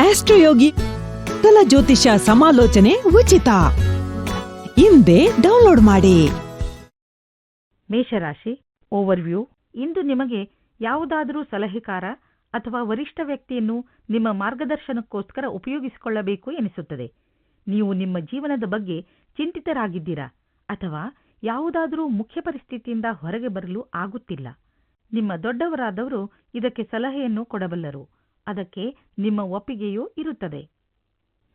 ಆಸ್ಟ್ರೋಯೋಗಿ ಕಲ ಜ್ಯೋತಿಷ ಸಮಾಲೋಚನೆ ಉಚಿತ. ಹಿಂದೆ ಡೌನ್ಲೋಡ್ ಮಾಡಿ. ಮೇಷರಾಶಿ ಓವರ್ವ್ಯೂ. ಇಂದು ನಿಮಗೆ ಯಾವುದಾದರೂ ಸಲಹೆಕಾರ ಅಥವಾ ವರಿಷ್ಠ ವ್ಯಕ್ತಿಯನ್ನು ನಿಮ್ಮ ಮಾರ್ಗದರ್ಶನಕ್ಕೋಸ್ಕರ ಉಪಯೋಗಿಸಿಕೊಳ್ಳಬೇಕು ಎನಿಸುತ್ತದೆ. ನೀವು ನಿಮ್ಮ ಜೀವನದ ಬಗ್ಗೆ ಚಿಂತಿತರಾಗಿದ್ದೀರಾ ಅಥವಾ ಯಾವುದಾದರೂ ಮುಖ್ಯ ಪರಿಸ್ಥಿತಿಯಿಂದ ಹೊರಗೆ ಬರಲು ಆಗುತ್ತಿಲ್ಲ. ನಿಮ್ಮ ದೊಡ್ಡವರಾದವರು ಇದಕ್ಕೆ ಸಲಹೆಯನ್ನು ಕೊಡಬಲ್ಲರು. ಅದಕ್ಕೆ ನಿಮ್ಮ ಒಪ್ಪಿಗೆಯೂ ಇರುತ್ತದೆ.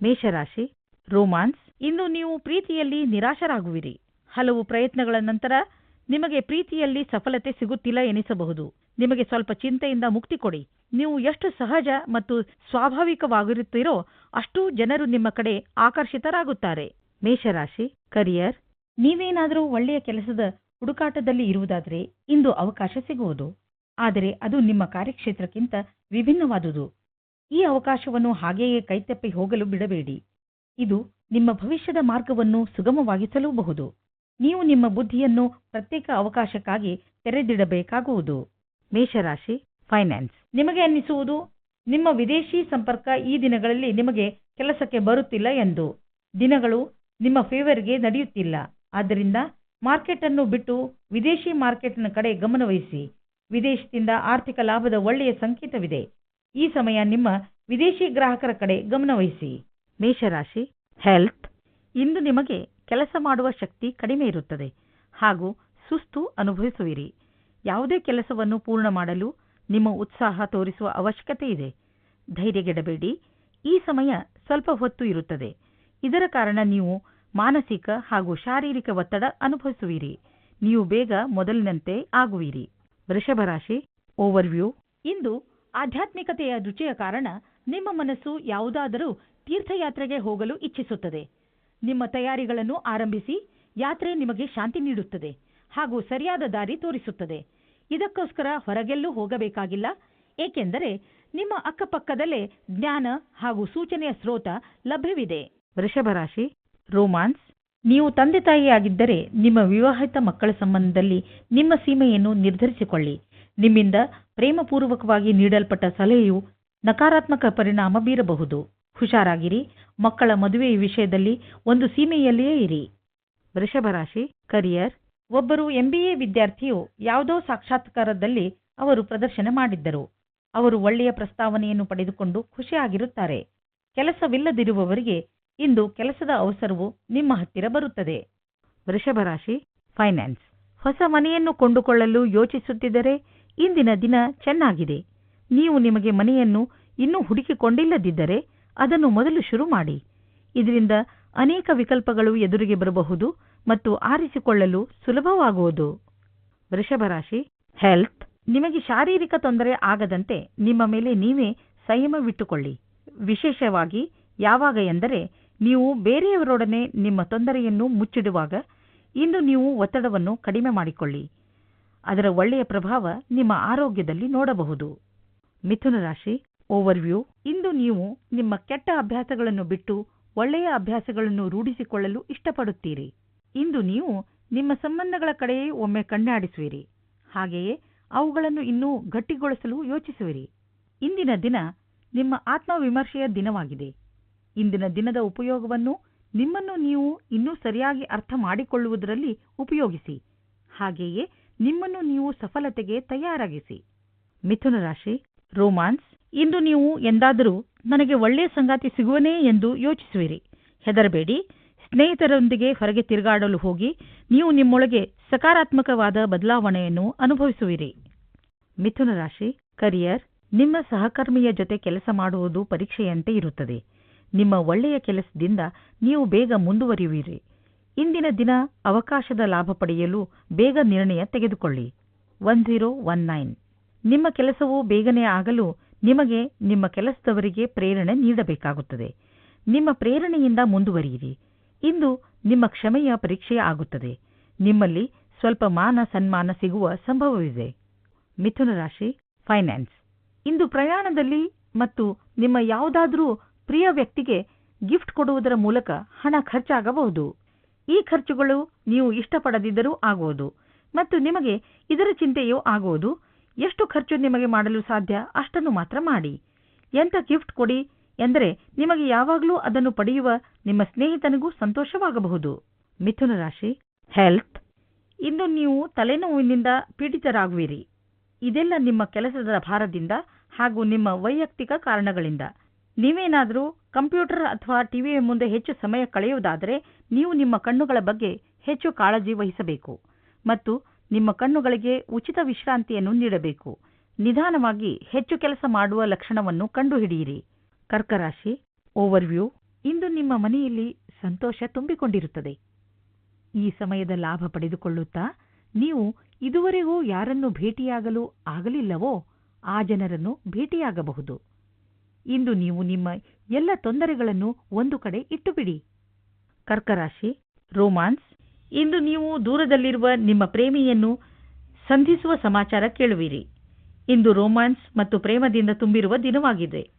ಮೇಷರಾಶಿ, ರೋಮಾನ್ಸ್, ಇಂದು ನೀವು ಪ್ರೀತಿಯಲ್ಲಿ ನಿರಾಶರಾಗುವಿರಿ. ಹಲವು ಪ್ರಯತ್ನಗಳ ನಂತರ ನಿಮಗೆ ಪ್ರೀತಿಯಲ್ಲಿ ಸಫಲತೆ ಸಿಗುತ್ತಿಲ್ಲ ಎನಿಸಬಹುದು. ನಿಮಗೆ ಸ್ವಲ್ಪ ಚಿಂತೆಯಿಂದ ಮುಕ್ತಿ ಕೊಡಿ. ನೀವು ಎಷ್ಟು ಸಹಜ ಮತ್ತು ಸ್ವಾಭಾವಿಕವಾಗಿರುತ್ತೀರೋ ಅಷ್ಟೂ ಜನರು ನಿಮ್ಮ ಕಡೆ ಆಕರ್ಷಿತರಾಗುತ್ತಾರೆ. ಮೇಷರಾಶಿ, ಕರಿಯರ್, ನೀವೇನಾದರೂ ಒಳ್ಳೆಯ ಕೆಲಸದ ಹುಡುಕಾಟದಲ್ಲಿ ಇರುವುದಾದರೆ ಇಂದು ಅವಕಾಶ ಸಿಗುವುದು. ಆದರೆ ಅದು ನಿಮ್ಮ ಕಾರ್ಯಕ್ಷೇತ್ರಕ್ಕಿಂತ ವಿಭಿನ್ನವಾದುದು. ಈ ಅವಕಾಶವನ್ನು ಹಾಗೆಯೇ ಕೈತಪ್ಪಿ ಹೋಗಲು ಬಿಡಬೇಡಿ. ಇದು ನಿಮ್ಮ ಭವಿಷ್ಯದ ಮಾರ್ಗವನ್ನು ಸುಗಮವಾಗಿಸಲೂಬಹುದು. ನೀವು ನಿಮ್ಮ ಬುದ್ಧಿಯನ್ನು ಪ್ರತ್ಯೇಕ ಅವಕಾಶಕ್ಕಾಗಿ ತೆರೆದಿಡಬೇಕಾಗುವುದು. ಮೇಷರಾಶಿ ಫೈನಾನ್ಸ್ ನಿಮಗೆ ಅನ್ನಿಸುವುದು, ನಿಮ್ಮ ವಿದೇಶಿ ಸಂಪರ್ಕ ಈ ದಿನಗಳಲ್ಲಿ ನಿಮಗೆ ಕೆಲಸಕ್ಕೆ ಬರುತ್ತಿಲ್ಲ ಎಂದು. ದಿನಗಳು ನಿಮ್ಮ ಫೇವರ್ಗೆ ನಡೆಯುತ್ತಿಲ್ಲ. ಆದ್ದರಿಂದ ಮಾರ್ಕೆಟ್ ಅನ್ನು ಬಿಟ್ಟು ವಿದೇಶಿ ಮಾರ್ಕೆಟ್ನ ಕಡೆ ಗಮನವಹಿಸಿ. ವಿದೇಶದಿಂದ ಆರ್ಥಿಕ ಲಾಭದ ಒಳ್ಳೆಯ ಸಂಕೇತವಿದೆ. ಈ ಸಮಯ ನಿಮ್ಮ ವಿದೇಶಿ ಗ್ರಾಹಕರ ಕಡೆ ಗಮನವಹಿಸಿ ಮೇಷರಾಶಿ ಹೆಲ್ತ್ ಇಂದು ನಿಮಗೆ ಕೆಲಸ ಮಾಡುವ ಶಕ್ತಿ ಕಡಿಮೆ ಇರುತ್ತದೆ. ಹಾಗೂ ಸುಸ್ತು ಅನುಭವಿಸುವಿರಿ. ಯಾವುದೇ ಕೆಲಸವನ್ನು ಪೂರ್ಣ ಮಾಡಲು ನಿಮ್ಮ ಉತ್ಸಾಹ ತೋರಿಸುವ ಅವಶ್ಯಕತೆ ಇದೆ. ಧೈರ್ಯಗೆಡಬೇಡಿ ಈ ಸಮಯ ಸ್ವಲ್ಪ ಹೊತ್ತು ಇರುತ್ತದೆ. ಇದರ ಕಾರಣ ನೀವು ಮಾನಸಿಕ ಹಾಗೂ ಶಾರೀರಿಕ ಒತ್ತಡ ಅನುಭವಿಸುವಿರಿ. ನೀವು ಬೇಗ ಮೊದಲಿನಂತೆ ಆಗುವಿರಿ. ವೃಷಭರಾಶಿ, ಓವರ್ವ್ಯೂ. ಇಂದು ಆಧ್ಯಾತ್ಮಿಕತೆಯ ರುಚಿಯ ಕಾರಣ ನಿಮ್ಮ ಮನಸ್ಸು ಯಾವುದಾದರೂ ತೀರ್ಥಯಾತ್ರೆಗೆ ಹೋಗಲು ಇಚ್ಛಿಸುತ್ತದೆ. ನಿಮ್ಮ ತಯಾರಿಗಳನ್ನು ಆರಂಭಿಸಿ ಯಾತ್ರೆ ನಿಮಗೆ ಶಾಂತಿ ನೀಡುತ್ತದೆ ಹಾಗೂ ಸರಿಯಾದ ದಾರಿ ತೋರಿಸುತ್ತದೆ. ಇದಕ್ಕೋಸ್ಕರ ಹೊರಗೆಲ್ಲೂ ಹೋಗಬೇಕಾಗಿಲ್ಲ, ಏಕೆಂದರೆ ನಿಮ್ಮ ಅಕ್ಕಪಕ್ಕದಲ್ಲೇ ಜ್ಞಾನ ಹಾಗೂ ಸೂಚನೆಯ ಸ್ರೋತ ಲಭ್ಯವಿದೆ. ವೃಷಭರಾಶಿ, ರೋಮಾನ್ಸ್. ನೀವು ತಂದೆ ತಾಯಿಯಾಗಿದ್ದರೆ ನಿಮ್ಮ ವಿವಾಹಿತ ಮಕ್ಕಳ ಸಂಬಂಧದಲ್ಲಿ ನಿಮ್ಮ ಸೀಮೆಯನ್ನು ನಿರ್ಧರಿಸಿಕೊಳ್ಳಿ. ನಿಮ್ಮಿಂದ ಪ್ರೇಮಪೂರ್ವಕವಾಗಿ ನೀಡಲ್ಪಟ್ಟ ಸಲಹೆಯು ನಕಾರಾತ್ಮಕ ಪರಿಣಾಮ ಬೀರಬಹುದು. ಹುಷಾರಾಗಿರಿ. ಮಕ್ಕಳ ಮದುವೆಯ ವಿಷಯದಲ್ಲಿ ಒಂದು ಸೀಮೆಯಲ್ಲಿಯೇ ಇರಿ. ವೃಷಭರಾಶಿ ಕರಿಯರ್ ಒಬ್ಬರು ಎಂಬಿಎ ವಿದ್ಯಾರ್ಥಿಯು ಯಾವುದೋ ಸಾಕ್ಷಾತ್ಕಾರದಲ್ಲಿ ಅವರು ಪ್ರದರ್ಶನ ಮಾಡಿದ್ದರು. ಅವರು ಒಳ್ಳೆಯ ಪ್ರಸ್ತಾವನೆಯನ್ನು ಪಡೆದುಕೊಂಡು ಖುಷಿಯಾಗಿರುತ್ತಾರೆ. ಕೆಲಸವಿಲ್ಲದಿರುವವರಿಗೆ ಇಂದು ಕೆಲಸದ ಅವಸರವು ನಿಮ್ಮ ಹತ್ತಿರ ಬರುತ್ತದೆ. ವೃಷಭರಾಶಿ ಫೈನಾನ್ಸ್ ಹೊಸ ಮನೆಯನ್ನು ಕೊಂಡುಕೊಳ್ಳಲು ಯೋಚಿಸುತ್ತಿದ್ದರೆ ಇಂದಿನ ದಿನ ಚೆನ್ನಾಗಿದೆ. ನೀವು ನಿಮಗೆ ಮನೆಯನ್ನು ಇನ್ನೂ ಹುಡುಕಿಕೊಂಡಿಲ್ಲದಿದ್ದರೆ ಅದನ್ನು ಮೊದಲು ಶುರು ಮಾಡಿ. ಇದರಿಂದ ಅನೇಕ ವಿಕಲ್ಪಗಳು ಎದುರಿಗೆ ಬರಬಹುದು ಮತ್ತು ಆರಿಸಿಕೊಳ್ಳಲು ಸುಲಭವಾಗುವುದು. ವೃಷಭರಾಶಿ ಹೆಲ್ತ್ ನಿಮಗೆ ಶಾರೀರಿಕ ತೊಂದರೆ ಆಗದಂತೆ ನಿಮ್ಮ ಮೇಲೆ ನೀವೇ ಸಂಯಮವಿಟ್ಟುಕೊಳ್ಳಿ ವಿಶೇಷವಾಗಿ ಯಾವಾಗ ಎಂದರೆ ನೀವು ಬೇರೆಯವರೊಡನೆ ನಿಮ್ಮ ತೊಂದರೆಯನ್ನು ಮುಚ್ಚಿಡುವಾಗ ಇಂದು ನೀವು ಒತ್ತಡವನ್ನು ಕಡಿಮೆ ಮಾಡಿಕೊಳ್ಳಿ. ಅದರ ಒಳ್ಳೆಯ ಪ್ರಭಾವ ನಿಮ್ಮ ಆರೋಗ್ಯದಲ್ಲಿ ನೋಡಬಹುದು. ಮಿಥುನ ರಾಶಿ ಓವರ್ವ್ಯೂ ಇಂದು ನೀವು ನಿಮ್ಮ ಕೆಟ್ಟ ಅಭ್ಯಾಸಗಳನ್ನು ಬಿಟ್ಟು ಒಳ್ಳೆಯ ಅಭ್ಯಾಸಗಳನ್ನು ರೂಢಿಸಿಕೊಳ್ಳಲು ಇಷ್ಟಪಡುತ್ತೀರಿ. ಇಂದು ನೀವು ನಿಮ್ಮ ಸಂಬಂಧಗಳ ಕಡೆಯೇ ಒಮ್ಮೆ ಕಣ್ಣಾಡಿಸುವಿರಿ. ಹಾಗೆಯೇ ಅವುಗಳನ್ನು ಇನ್ನೂ ಗಟ್ಟಿಗೊಳಿಸಲು ಯೋಚಿಸುವಿರಿ. ಇಂದಿನ ದಿನ ನಿಮ್ಮ ಆತ್ಮವಿಮರ್ಶೆಯ ದಿನವಾಗಿದೆ. ಇಂದಿನ ದಿನದ ಉಪಯೋಗವನ್ನು ನಿಮ್ಮನ್ನು ನೀವು ಇನ್ನೂ ಸರಿಯಾಗಿ ಅರ್ಥ ಮಾಡಿಕೊಳ್ಳುವುದರಲ್ಲಿ ಉಪಯೋಗಿಸಿ. ಹಾಗೆಯೇ ನಿಮ್ಮನ್ನು ನೀವು ಸಫಲತೆಗೆ ತಯಾರಾಗಿಸಿ. ಮಿಥುನ ರಾಶಿ, ರೋಮಾನ್ಸ್, ಇಂದು ನೀವು ಎಂದಾದರೂ ನನಗೆ ಒಳ್ಳೆಯ ಸಂಗಾತಿ ಸಿಗುವನೇ ಎಂದು ಯೋಚಿಸುವಿರಿ. ಹೆದರಬೇಡಿ, ಸ್ನೇಹಿತರೊಂದಿಗೆ ಹೊರಗೆ ತಿರುಗಾಡಲು ಹೋಗಿ ನೀವು ನಿಮ್ಮೊಳಗೆ ಸಕಾರಾತ್ಮಕವಾದ ಬದಲಾವಣೆಯನ್ನು ಅನುಭವಿಸುವಿರಿ. ಮಿಥುನ ರಾಶಿ, ಕರಿಯರ್, ನಿಮ್ಮ ಸಹಕರ್ಮಿಯ ಜೊತೆ ಕೆಲಸ ಮಾಡುವುದು ಪರೀಕ್ಷೆಯಂತೆ ಇರುತ್ತದೆ. ನಿಮ್ಮ ಒಳ್ಳೆಯ ಕೆಲಸದಿಂದ ನೀವು ಬೇಗ ಮುಂದುವರಿಯುವಿರಿ. ಇಂದಿನ ದಿನ ಅವಕಾಶದ ಲಾಭ ಪಡೆಯಲು ಬೇಗ ನಿರ್ಣಯ ತೆಗೆದುಕೊಳ್ಳಿ. One zero one nine. ನಿಮ್ಮ ಕೆಲಸವು ಬೇಗನೆ ಆಗಲು ನಿಮಗೆ ನಿಮ್ಮ ಕೆಲಸದವರಿಗೆ ಪ್ರೇರಣೆ ನೀಡಬೇಕಾಗುತ್ತದೆ. ನಿಮ್ಮ ಪ್ರೇರಣೆಯಿಂದ ಮುಂದುವರಿಯಿರಿ. ಇಂದು ನಿಮ್ಮ ಕ್ಷಮೆಯ ಪರೀಕ್ಷೆ ಆಗುತ್ತದೆ. ನಿಮ್ಮಲ್ಲಿ ಸ್ವಲ್ಪ ಮಾನ ಸನ್ಮಾನ ಸಿಗುವ ಸಂಭವವಿದೆ. ಮಿಥುನ ರಾಶಿ, ಫೈನಾನ್ಸ್. ಇಂದು ಪ್ರಯಾಣದಲ್ಲಿ ಮತ್ತು ನಿಮ್ಮ ಯಾವುದಾದರೂ ಪ್ರಿಯ ವ್ಯಕ್ತಿಗೆ ಗಿಫ್ಟ್ ಕೊಡುವುದರ ಮೂಲಕ ಹಣ ಖರ್ಚಾಗಬಹುದು. ಈ ಖರ್ಚುಗಳು ನೀವು ಇಷ್ಟಪಡದಿದ್ದರೂ ಆಗುವುದು ಮತ್ತು ನಿಮಗೆ ಇದರ ಚಿಂತೆಯೂ ಆಗುವುದು. ಎಷ್ಟು ಖರ್ಚು ನಿಮಗೆ ಮಾಡಲು ಸಾಧ್ಯ ಅಷ್ಟನ್ನು ಮಾತ್ರ ಮಾಡಿ. ಎಂಥ ಗಿಫ್ಟ್ ಕೊಡಿ ಎಂದರೆ ನಿಮಗೆ ಯಾವಾಗಲೂ ಅದನ್ನು ಪಡೆಯುವ ನಿಮ್ಮ ಸ್ನೇಹಿತನಿಗೂ ಸಂತೋಷವಾಗಬಹುದು. ಮಿಥುನ ರಾಶಿ ಹೆಲ್ತ್ ಇಂದು ನೀವು ತಲೆನೋವಿನಿಂದ ಪೀಡಿತರಾಗುವಿರಿ. ಇದೆಲ್ಲ ನಿಮ್ಮ ಕೆಲಸದ ಭಾರದಿಂದ ಹಾಗೂ ನಿಮ್ಮ ವೈಯಕ್ತಿಕ ಕಾರಣಗಳಿಂದ. ನೀವೇನಾದರೂ ಕಂಪ್ಯೂಟರ್ ಅಥವಾ ಟಿವಿಯ ಮುಂದೆ ಹೆಚ್ಚು ಸಮಯ ಕಳೆಯುವುದಾದರೆ ನೀವು ನಿಮ್ಮ ಕಣ್ಣುಗಳ ಬಗ್ಗೆ ಹೆಚ್ಚು ಕಾಳಜಿ ವಹಿಸಬೇಕು ಮತ್ತು ನಿಮ್ಮ ಕಣ್ಣುಗಳಿಗೆ ಉಚಿತ ವಿಶ್ರಾಂತಿಯನ್ನು ನೀಡಬೇಕು. ನಿಧಾನವಾಗಿ ಹೆಚ್ಚು ಕೆಲಸ ಮಾಡುವ ಲಕ್ಷಣವನ್ನು ಕಂಡುಹಿಡಿಯಿರಿ. ಕರ್ಕರಾಶಿ ಓವರ್ವ್ಯೂ ಇಂದು ನಿಮ್ಮ ಮನೆಯಲ್ಲಿ ಸಂತೋಷ ತುಂಬಿಕೊಂಡಿರುತ್ತದೆ. ಈ ಸಮಯದ ಲಾಭ ಪಡೆದುಕೊಳ್ಳುತ್ತಾ ನೀವು ಇದುವರೆಗೂ ಯಾರನ್ನು ಭೇಟಿಯಾಗಲು ಆಗಲಿಲ್ಲವೋ ಆ ಜನರನ್ನು ಭೇಟಿಯಾಗಬಹುದು. ಇಂದು ನೀವು ನಿಮ್ಮ ಎಲ್ಲ ತೊಂದರೆಗಳನ್ನು ಒಂದು ಕಡೆ ಇಟ್ಟುಬಿಡಿ. ಕರ್ಕರಾಶಿ, ರೋಮಾನ್ಸ್, ಇಂದು ನೀವು ದೂರದಲ್ಲಿರುವ ನಿಮ್ಮ ಪ್ರೇಮಿಯನ್ನು ಸಂಧಿಸುವ ಸಮಾಚಾರ ಕೇಳುವಿರಿ. ಇಂದು ರೋಮಾನ್ಸ್ ಮತ್ತು ಪ್ರೇಮದಿಂದ ತುಂಬಿರುವ ದಿನವಾಗಿದೆ.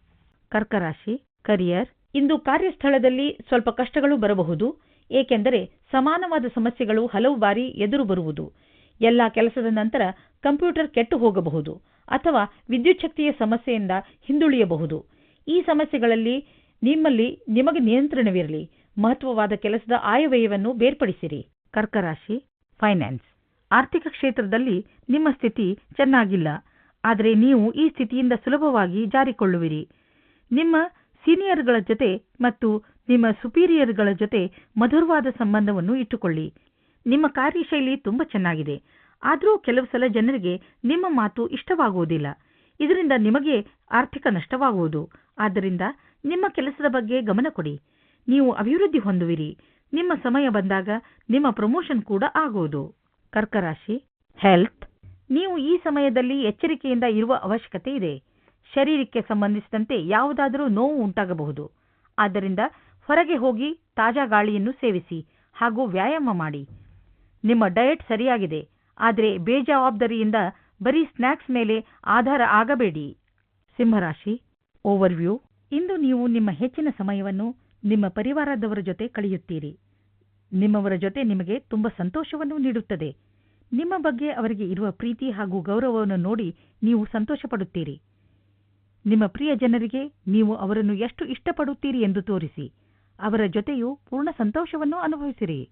ಕರ್ಕರಾಶಿ, ಕರಿಯರ್, ಇಂದು ಕಾರ್ಯಸ್ಥಳದಲ್ಲಿ ಸ್ವಲ್ಪ ಕಷ್ಟಗಳು ಬರಬಹುದು, ಏಕೆಂದರೆ ಸಮಾನವಾದ ಸಮಸ್ಯೆಗಳು ಹಲವು ಬಾರಿ ಎದುರು ಬರುವುದು. ಎಲ್ಲ ಕೆಲಸದ ನಂತರ ಕಂಪ್ಯೂಟರ್ ಕೆಟ್ಟು ಹೋಗಬಹುದು ಅಥವಾ ವಿದ್ಯುಚ್ಛಕ್ತಿಯ ಸಮಸ್ಯೆಯಿಂದ ಹಿಂದುಳಿಯಬಹುದು. ಈ ಸಮಸ್ಯೆಗಳಲ್ಲಿ ನಿಮ್ಮಲ್ಲಿ ನಿಮಗೆ ನಿಯಂತ್ರಣವಿರಲಿ. ಮಹತ್ವವಾದ ಕೆಲಸದ ಆಯವ್ಯಯವನ್ನು ಬೇರ್ಪಡಿಸಿರಿ. ಕರ್ಕರಾಶಿ ಫೈನಾನ್ಸ್ ಆರ್ಥಿಕ ಕ್ಷೇತ್ರದಲ್ಲಿ ನಿಮ್ಮ ಸ್ಥಿತಿ ಚೆನ್ನಾಗಿಲ್ಲ. ಆದರೆ ನೀವು ಈ ಸ್ಥಿತಿಯಿಂದ ಸುಲಭವಾಗಿ ಜಾರಿಕೊಳ್ಳುವಿರಿ. ನಿಮ್ಮ ಸೀನಿಯರ್ಗಳ ಜೊತೆ ಮತ್ತು ನಿಮ್ಮ ಸುಪೀರಿಯರ್ಗಳ ಜೊತೆ ಮಧುರವಾದ ಸಂಬಂಧವನ್ನು ಇಟ್ಟುಕೊಳ್ಳಿ. ನಿಮ್ಮ ಕಾರ್ಯಶೈಲಿ ತುಂಬ ಚೆನ್ನಾಗಿದೆ. ಆದರೂ ಕೆಲವು ಸಲ ಜನರಿಗೆ ನಿಮ್ಮ ಮಾತು ಇಷ್ಟವಾಗುವುದಿಲ್ಲ. ಇದರಿಂದ ನಿಮಗೆ ಆರ್ಥಿಕ ನಷ್ಟವಾಗುವುದು. ಆದ್ದರಿಂದ ನಿಮ್ಮ ಕೆಲಸದ ಬಗ್ಗೆ ಗಮನ ಕೊಡಿ. ನೀವು ಅಭಿವೃದ್ಧಿ ಹೊಂದುವಿರಿ. ನಿಮ್ಮ ಸಮಯ ಬಂದಾಗ ನಿಮ್ಮ ಪ್ರಮೋಷನ್ ಕೂಡ ಆಗುವುದು. ಕರ್ಕರಾಶಿ, ಹೆಲ್ತ್. ನೀವು ಈ ಸಮಯದಲ್ಲಿ ಎಚ್ಚರಿಕೆಯಿಂದ ಇರುವ ಅವಶ್ಯಕತೆ ಇದೆ. ಶರೀರಕ್ಕೆ ಸಂಬಂಧಿಸಿದಂತೆ ಯಾವುದಾದರೂ ನೋವು ಉಂಟಾಗಬಹುದು. ಆದ್ದರಿಂದ ಹೊರಗೆ ಹೋಗಿ ತಾಜಾ ಗಾಳಿಯನ್ನು ಸೇವಿಸಿ ಹಾಗೂ ವ್ಯಾಯಾಮ ಮಾಡಿ. ನಿಮ್ಮ ಡಯಟ್ ಸರಿಯಾಗಿದೆ, ಆದರೆ ಬೇಜವಾಬ್ದಾರಿಯಿಂದ ಬರೀ ಸ್ನ್ಯಾಕ್ಸ್ ಮೇಲೆ ಆಧಾರ ಆಗಬೇಡಿ. ಸಿಂಹರಾಶಿ ಓವರ್ವ್ಯೂ. ಇಂದು ನೀವು ನಿಮ್ಮ ಹೆಚ್ಚಿನ ಸಮಯವನ್ನು ನಿಮ್ಮ ಪರಿವಾರದವರ ಜೊತೆ ಕಳೆಯುತ್ತೀರಿ. ನಿಮ್ಮವರ ಜೊತೆ ನಿಮಗೆ ತುಂಬ ಸಂತೋಷವನ್ನು ನೀಡುತ್ತದೆ. ನಿಮ್ಮ ಬಗ್ಗೆ ಅವರಿಗೆ ಇರುವ ಪ್ರೀತಿ ಹಾಗೂ ಗೌರವವನ್ನು ನೋಡಿ ನೀವು ಸಂತೋಷಪಡುತ್ತೀರಿ. ನಿಮ್ಮ ಪ್ರಿಯ ಜನರಿಗೆ ನೀವು ಅವರನ್ನು ಎಷ್ಟು ಇಷ್ಟಪಡುತ್ತೀರಿ ಎಂದು ತೋರಿಸಿ. ಅವರ ಜೊತೆಯೂ ಪೂರ್ಣ ಸಂತೋಷವನ್ನು ಅನುಭವಿಸಿರಿ.